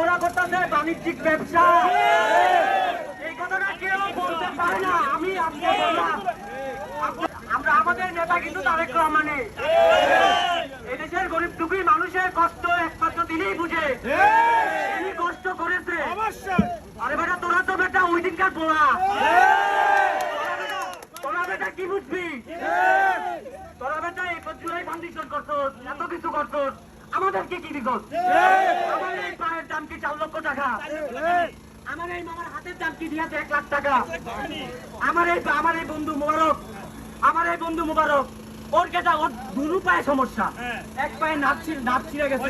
ওরা করতেছে বাণিজ্যিক ব্যবসা। এই কথাটা কেউ বলতে পারে না। আমি আমরা আমাদের নেতা কিন্তু তারেক রহমানে। এদেশের গরিব দুঃখী মানুষের কষ্ট একমাত্র তিনিই বুঝে। তিনি কষ্ট করেছে। আরে বেটা, তোরা তো বেটা ওই দিনকার পোলা। তোরা বেটা কি বুঝবি? তোরা বেটা এই জুলাই ফাউন্ডেশন করছস এত কিছু করছস আমাদেরকে কি পায়ের দাম কি চার লক্ষ টাকা আমার এই মামার হাতের দাম কি দিয়েছে এক লাখ টাকা আমার এই আমার এই বন্ধু মোবারক আমার এই বন্ধু মোবারক ওর কেটা ওর দুরু পায়ে সমস্যা এক পায়ে ছিল ছিঁড়ে গেছে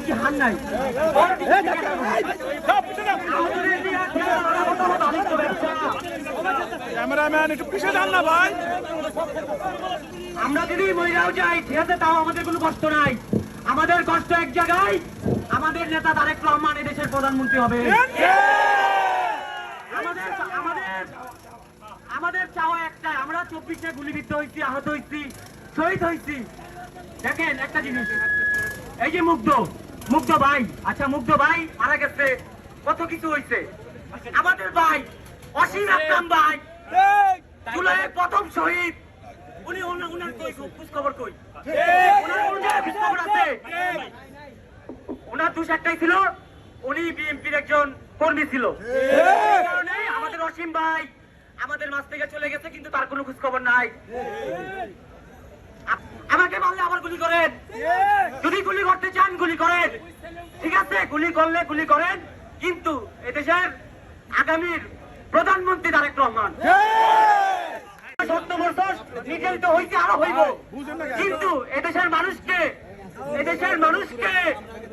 কি হার নাই ক্যামেরাম্যান একটু পিছিয়ে যান না ভাই আমরা যদি মহিলাও যাই ঠিক আছে তাও আমাদের কোনো কষ্ট নাই আমাদের কষ্ট এক জায়গায় আমাদের নেতা তারেক রহমান এদেশের প্রধানমন্ত্রী হবে। আমাদের আমাদের আমাদের চাওয়া একটাই আমরা চব্বিশে গুলিবিদ্ধ হয়েছি আহত হয়েছি শহীদ হয়েছি। দেখেন একটা জিনিস এই যে মুগ্ধ মুগ্ধ ভাই আচ্ছা মুগ্ধ ভাই মারা গেছে কত কিছু হয়েছে। আমাদের ভাই অসীম আকরাম ভাই জুলাইয়ের প্রথম শহীদ উনি ওনার কই? খোঁজ খবর কই? ওনার ওনার খোঁজ খবর আছে? ওনার দোষ একটাই ছিল উনি বিএনপির একজন কর্মী ছিল। কারণে আমাদের অসীম ভাই আমাদের মাছ থেকে চলে গেছে কিন্তু তার কোনো খোঁজ খবর নাই আমাকে মারলে আবার গুলি করেন। যদি গুলি করতে চান গুলি করেন। ঠিক আছে গুলি করলে গুলি করেন কিন্তু এদেশের আগামীর প্রধানমন্ত্রী তারেক রহমান। সত্য বছর নির্যাতিত হইতে আরও হইব। কিন্তু এদেশের মানুষকে এদেশের মানুষকে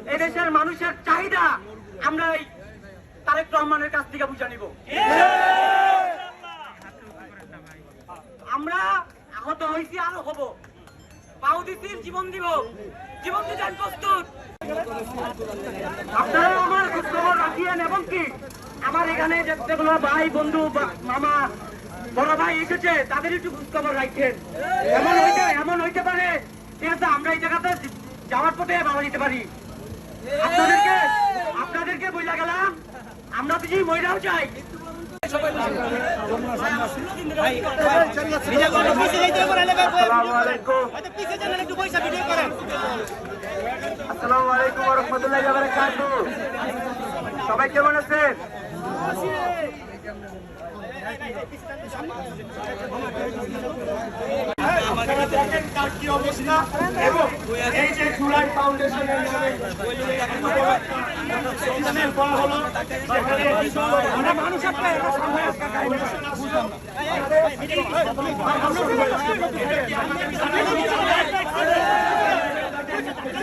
এদেশের মানুষের চাহিদা আমরা এই তারেক রহমানের কাছ থেকে বুঝে নিব। আমরা আহত হয়েছি আরও হব। পাও দিছি জীবন দিব। জীবন দিতে প্রস্তুত। আপনারা আমার খোঁজখবর রাখিয়েন এবং কি? আমার এখানে যেগুলো ভাই বন্ধু বা- মামা বড় ভাই এসেছে, তাদের একটু খোঁজখবর রাখেন। এমন হইতে এমন হইতে পারে, ঠিক আছে, আমরা এই জায়গাতে যাওয়ার পথে বাবা দিতে পারি। আপনাদেরকে আপনাদেরকে বইলা গেলাম, আমরা যদি মহিলাও চাই। আসসালামু আলাইকুম রাহমাতুল্লাহি সবাই কেমন আছেন? কি অবস্থা এবং আমরা মানুষ একটা।